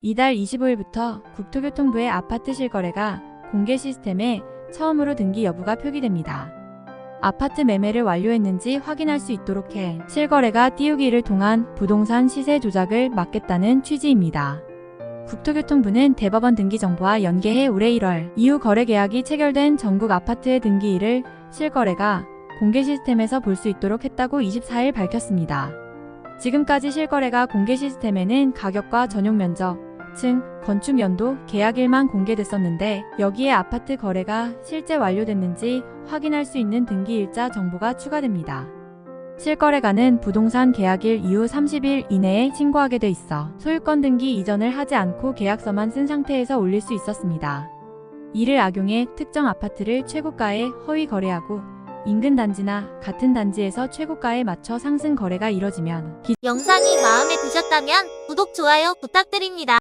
이달 25일부터 국토교통부의 아파트 실거래가 공개 시스템에 처음으로 등기 여부가 표기됩니다. 아파트 매매를 완료했는지 확인할 수 있도록 해 실거래가 띄우기를 통한 부동산 시세 조작을 막겠다는 취지입니다. 국토교통부는 대법원 등기 정보와 연계해 올해 1월 이후 거래 계약이 체결된 전국 아파트의 등기일을 실거래가 공개 시스템에서 볼 수 있도록 했다고 24일 밝혔습니다. 지금까지 실거래가 공개 시스템에는 가격과 전용 면적, 층, 건축 연도, 계약일만 공개됐었는데 여기에 아파트 거래가 실제 완료됐는지 확인할 수 있는 등기일자 정보가 추가됩니다. 실거래가는 부동산 계약일 이후 30일 이내에 신고하게 돼 있어 소유권 등기 이전을 하지 않고 계약서만 쓴 상태에서 올릴 수 있었습니다. 이를 악용해 특정 아파트를 최고가에 허위 거래하고 인근 단지나 같은 단지에서 최고가에 맞춰 상승 거래가 이뤄지면 영상이 마음에 드셨다면 구독, 좋아요 부탁드립니다.